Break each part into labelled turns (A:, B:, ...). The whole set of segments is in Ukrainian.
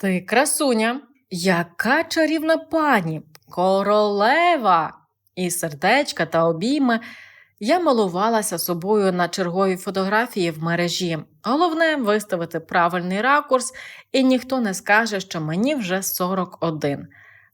A: Ти красуня, яка чарівна пані, королева! І сердечка та обійми. Я малувалася собою на черговій фотографії в мережі. Головне виставити правильний ракурс, і ніхто не скаже, що мені вже 41.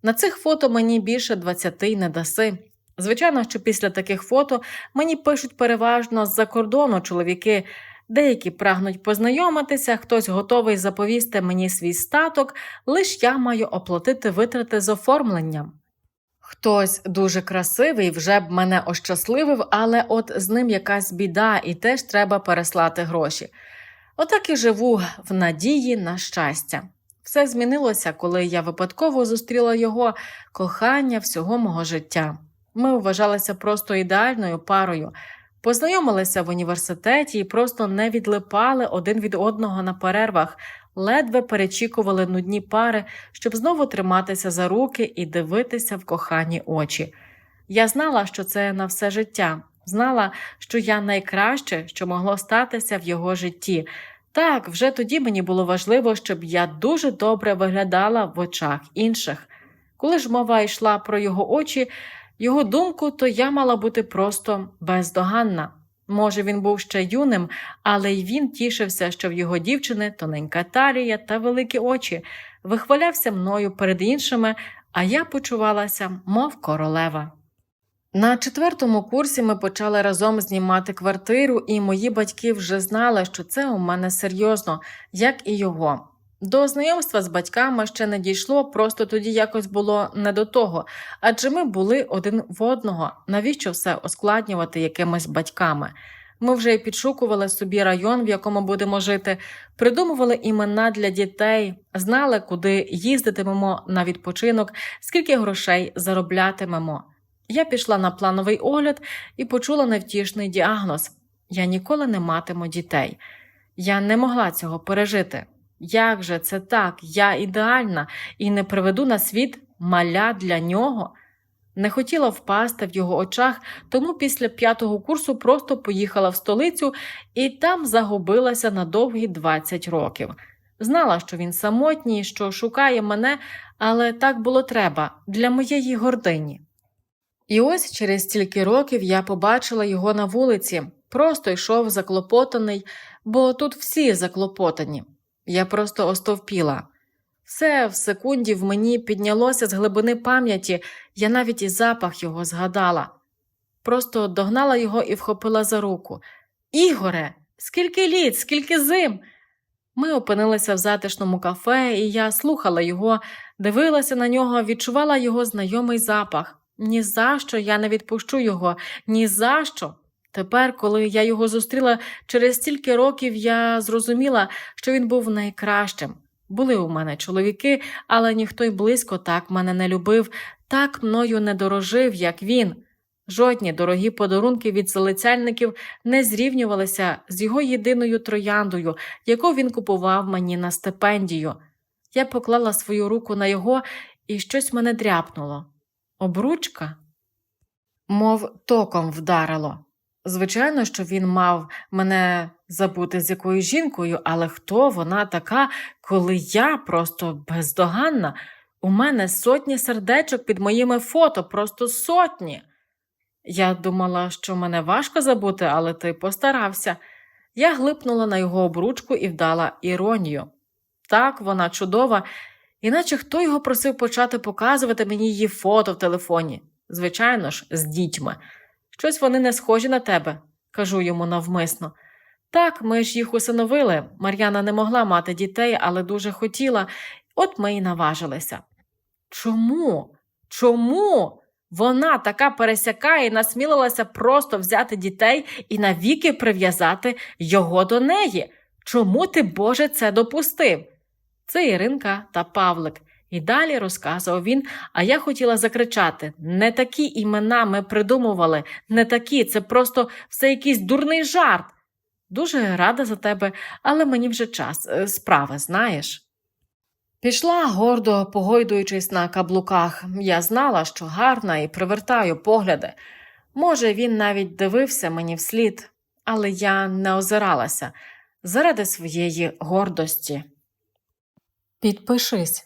A: На цих фото мені більше 20 не даси. Звичайно, що після таких фото мені пишуть переважно з-за кордону чоловіки. Деякі прагнуть познайомитися, хтось готовий заповісти мені свій статок, лиш я маю оплатити витрати з оформленням. Хтось дуже красивий вже б мене ощасливив, але от з ним якась біда, і теж треба переслати гроші. Отак і живу в надії на щастя. Все змінилося, коли я випадково зустріла його кохання всього мого життя. Ми вважалися просто ідеальною парою, познайомилися в університеті і просто не відлипали один від одного на перервах, ледве перечікували нудні пари, щоб знову триматися за руки і дивитися в кохані очі. Я знала, що це на все життя, знала, що я найкраще, що могло статися в його житті. Так, вже тоді мені було важливо, щоб я дуже добре виглядала в очах інших. Коли ж мова йшла про його очі, його думку, то я мала бути просто бездоганна. Може, він був ще юним, але й він тішився, що в його дівчини тоненька талія та великі очі, вихвалявся мною перед іншими, а я почувалася, мов королева. На четвертому курсі ми почали разом знімати квартиру, і мої батьки вже знали, що це у мене серйозно, як і його. До знайомства з батьками ще не дійшло, просто тоді якось було не до того, адже ми були один в одного. Навіщо все ускладнювати якимись батьками? Ми вже й підшукували собі район, в якому будемо жити, придумували імена для дітей, знали, куди їздитимемо на відпочинок, скільки грошей зароблятимемо. Я пішла на плановий огляд і почула невтішний діагноз: я ніколи не матиму дітей. Я не могла цього пережити. Як же це так? Я ідеальна і не приведу на світ маля для нього. Не хотіла впасти в його очах, тому після п'ятого курсу просто поїхала в столицю і там загубилася на довгі 20 років. Знала, що він самотній, що шукає мене, але так було треба для моєї гордині. І ось через стільки років я побачила його на вулиці, просто йшов заклопотаний, бо тут всі заклопотані. Я просто остовпіла. Все в секунді в мені піднялося з глибини пам'яті, я навіть і запах його згадала. Просто догнала його і вхопила за руку. Ігоре, скільки літ, скільки зим. Ми опинилися в затишному кафе, і я слухала його, дивилася на нього, відчувала його знайомий запах. Ні за що я не відпущу його, ні за що. Тепер, коли я його зустріла через стільки років, я зрозуміла, що він був найкращим. Були у мене чоловіки, але ніхто й близько так мене не любив, так мною не дорожив, як він. Жодні дорогі подарунки від залицяльників не зрівнювалися з його єдиною трояндою, яку він купував мені на стипендію. Я поклала свою руку на його, і щось мене дряпнуло. Обручка, мов током вдарило. Звичайно, що він мав мене забути з якоюсь жінкою, але хто вона така, коли я просто бездоганна? У мене сотні сердечок під моїми фото, просто сотні. Я думала, що мене важко забути, але ти постарався. Я глипнула на його обручку і вдала іронію. Так, вона чудова, іначе хто його просив почати показувати мені її фото в телефоні? Звичайно ж, з дітьми. Щось вони не схожі на тебе, кажу йому навмисно. Так, ми ж їх усиновили. Мар'яна не могла мати дітей, але дуже хотіла, от ми й наважилися. Чому? Чому? Вона така пересяка і насмілилася просто взяти дітей і навіки прив'язати його до неї. Чому ти, Боже, це допустив? Це Іринка та Павлик. І далі розказував він, а я хотіла закричати не такі імена ми придумували, не такі, це просто все якийсь дурний жарт. Дуже рада за тебе, але мені вже час, е, справи, знаєш. Пішла, гордо погойдуючись на каблуках. Я знала, що гарна і привертаю погляди. Може, він навіть дивився мені вслід, але я не озиралася заради своєї гордості. Підпишись,